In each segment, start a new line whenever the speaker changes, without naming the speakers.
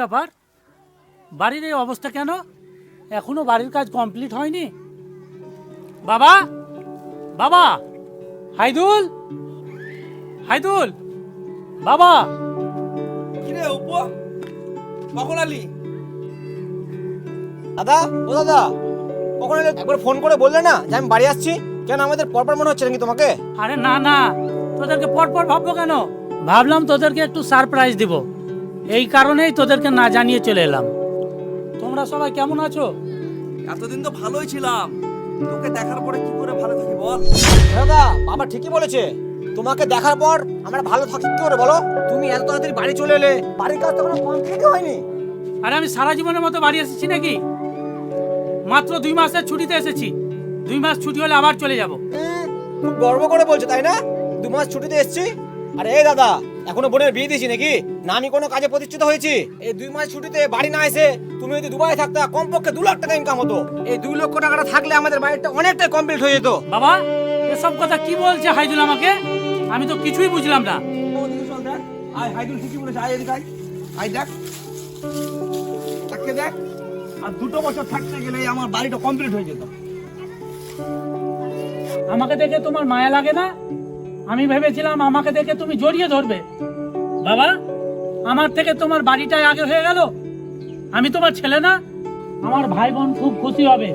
ব্যাপার? বাড়ির এই অবস্থা কেন? এখনও বাড়ির কাজ কমপ্লিট হয়নি? বাবা? বাবা? হাইদুল? হাইদুল? বাবা?
কিরে উপ কখন আলি
দাদা ও দাদা কখন একবার ফোন করে বললে না যে আমি বাড়ি আসছি? কেন আমাদের পরপর মনে হচ্ছে নাকি তোমাকে?
আরে না না তোদেরকে পরপর ভাববো কেন? ভাবলাম তোদেরকে একটু সারপ্রাইজ দিব। এই কারণেই তোদেরকে না জানিয়ে চলে এলাম। তোমরা সবাই কেমন আছো?
এতদিন তো ভালোই ছিলাম। তোকে দেখার পরে কি করে ভালো থাকি বল?
দাদা বাবা ঠিকই বলেছে। তোমাকে দেখার পর আমরা ভালো থাকি কি করে বলো? তুমি এত তাড়াতাড়ি বাড়ি চলে এলে বাড়ির কাজ তো কোনো কমপ্লিট হয়নি।
আরে আমি সারা জীবনের মতো বাড়ি এসেছি নাকি? মাত্র দুই মাসের ছুটিতে এসেছি। দুই মাস ছুটি হলে আবার চলে যাব।
খুব গর্ব করে বলছো তাই না? দু মাস ছুটিতে এসেছি। আরে এই দাদা এখনও বোনের বিয়ে দিয়েছি নাকি? না আমি কোনো কাজে প্রতিষ্ঠিত হয়েছি। এই দুই মাস ছুটিতে বাড়ি না এসে তুমি যদি দুবাই থাকতা কমপক্ষে দু লাখ টাকা ইনকাম হতো। এই দুই লক্ষ টাকাটা থাকলে আমাদের বাড়িটা অনেকটাই কমপ্লিট হয়ে যেত।
বাবা এসব কথা কি বলছে হাইজুল আমাকে? আমি তো কিছুই বুঝলাম না।
দেখ আয় হাইদুল ঠিকই বলেছে। আয় এদিকে আয়। দেখ। তাকে দেখ। আর দুটো বছর থাকতে গেলে আমার বাড়িটা কমপ্লিট হয়ে যেত।
আমাকে দেখে তোমার মায়া লাগে না? আমি ভেবেছিলাম আমাকে দেখে তুমি জড়িয়ে ধরবে। বাবা, আমার থেকে তোমার বাড়িটাই আগে হয়ে গেল। আমি তোমার ছেলে না। আমার ভাই বোন খুব খুশি হবে।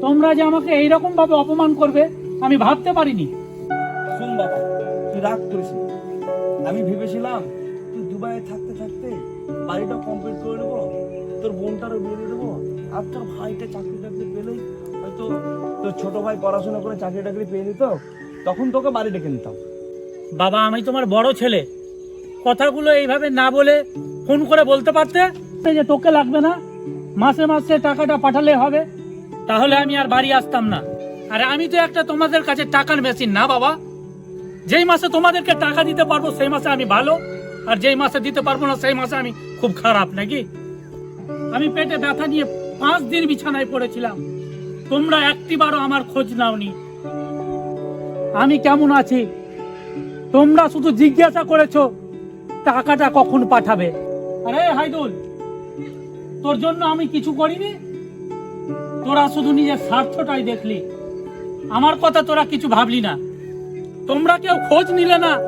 তোমরা যে আমাকে এইরকম ভাবে অপমান করবে, আমি ভাবতে পারিনি।
শুন বাবা, তুই রাগ করিস আমি ভেবেছিলাম তুই দুবাইয়ে থাকতে থাকতে বাড়িটা কমপ্লিট করে নেব, তোর বোনটারও বিয়ে দেবো, আর তোর ভাইটা চাকরি টাকরি পেলেই হয়তো তোর ছোট ভাই পড়াশোনা করে চাকরি টাকরি পেয়ে নিত তখন তোকে বাড়ি ডেকে নিতাম।
বাবা আমি তোমার বড় ছেলে। কথাগুলো এইভাবে না বলে ফোন করে বলতে পারতে? যে তোকে লাগবে না। মাসে মাসে টাকাটা পাঠালে হবে। তাহলে আমি আর বাড়ি আসতাম না। আরে আমি তো একটা তোমাদের কাছে টাকার মেশিন না বাবা। যেই মাসে তোমাদেরকে টাকা দিতে পারব সেই মাসে আমি ভালো। আর যেই মাসে দিতে পারব না সেই মাসে আমি খুব খারাপ নাকি? আমি পেটে ব্যথা নিয়ে পাঁচ দিন বিছানায় পড়েছিলাম। তোমরা একটিবারও আমার খোঁজ নাওনি। আমি কেমন আছি? তোমরা শুধু জিজ্ঞাসা করেছ, টাকাটা কখন পাঠাবে? আরে হাইদুল, তোর জন্য আমি কিছু করিনি? তোরা শুধু নিজের স্বার্থটাই দেখলি। আমার কথা তোরা কিছু ভাবলি না। তোমরা কেউ খোঁজ নিলে না।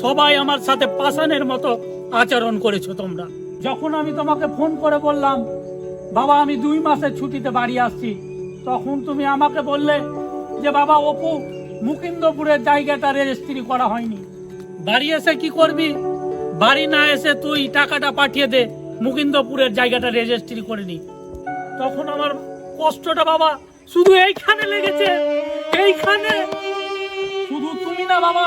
সবাই আমার সাথে পাষাণের মতো আচরণ করেছ তোমরা। যখন আমি তোমাকে ফোন করে বললাম, বাবা, আমি দুই মাসের ছুটিতে বাড়ি আসছি। তখন তুমি আমাকে বললে যে, বাবা, অপু মুকিন্দপুরের জায়গাটা রেজিস্ট্রি করা হয়নি। বাড়ি এসে কি করবি? বাড়ি না এসে তুই টাকাটা পাঠিয়ে দে, মুকিন্দপুরের জায়গাটা রেজিস্ট্রি করে নি। তখন আমার কষ্টটা বাবা, শুধু এইখানে লেগেছে, এইখানে। শুধু তুমি না বাবা,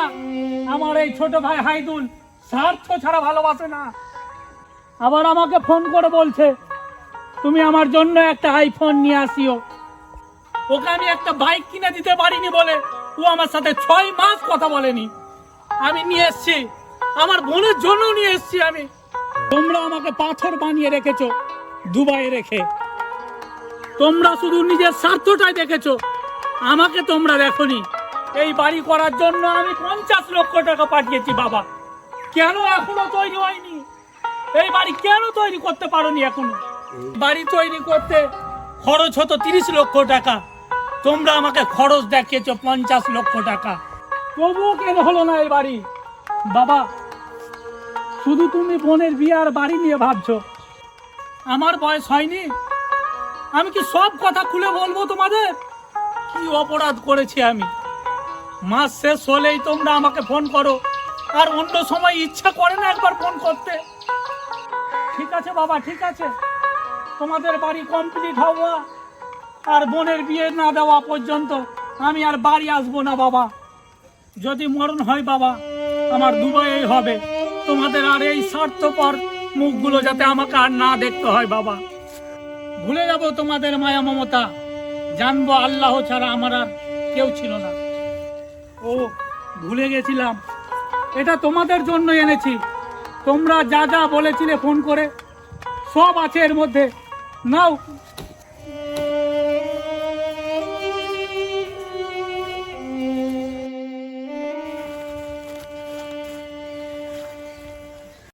আমার এই ছোট ভাই হাইদুল স্বার্থ ছাড়া ভালোবাসে না। আবার আমাকে ফোন করে বলছে, তুমি আমার জন্য একটা আইফোন নিয়ে আসিও। ওকে আমি একটা বাইক কিনে দিতে পারিনি বলে। ও আমার সাথে ছয় মাস কথা বলেনি। আমি নিয়ে এসছি। আমার বোনের জন্য নিয়ে এসছি আমি। তোমরা আমাকে পাথর বানিয়ে রেখেছো দুবাই রেখে। তোমরা শুধু নিজের স্বার্থটাই দেখেছ। আমাকে তোমরা দেখোনি। এই বাড়ি করার জন্য আমি পঞ্চাশ লক্ষ টাকা পাঠিয়েছি, বাবা। কেন এখনও তৈরি হয়নি? এই বাড়ি কেন তৈরি করতে পারোনি এখনও? বাড়ি তৈরি করতে খরচ হতো তিরিশ লক্ষ টাকা। তোমরা আমাকে খরচ দেখিয়েছো পঞ্চাশ লক্ষ টাকা। তবুও কেন হলো না এই বাড়ি? বাবা, শুধু তুমি বোনের বিয়ে আর বাড়ি নিয়ে ভাবছ। আমার বয়স হয়নি? আমি কি সব কথা খুলে বলব তোমাদের? কি অপরাধ করেছি আমি? মাস শেষ হলেই তোমরা আমাকে ফোন করো। আর অন্য সময় ইচ্ছা করে না একবার ফোন করতে। ঠিক আছে বাবা, ঠিক আছে। তোমাদের বাড়ি কমপ্লিট হওয়া আর বোনের বিয়ে না দেওয়া পর্যন্ত আমি আর বাড়ি আসব না, বাবা। যদি মরণ হয়, বাবা, আমার দুবাই হবে। তোমাদের আর এই স্বার্থপর মুখগুলো যাতে আমাকে আর না দেখতে হয়, বাবা। ভুলে যাব তোমাদের মায়া, মমতা। জানব আল্লাহ ছাড়া আমার আর কেউ ছিল না। ও, ভুলে গেছিলাম। এটা তোমাদের জন্য এনেছি। তোমরা যা যা বলেছিলে ফোন করে, সব আছে এর মধ্যে। নাও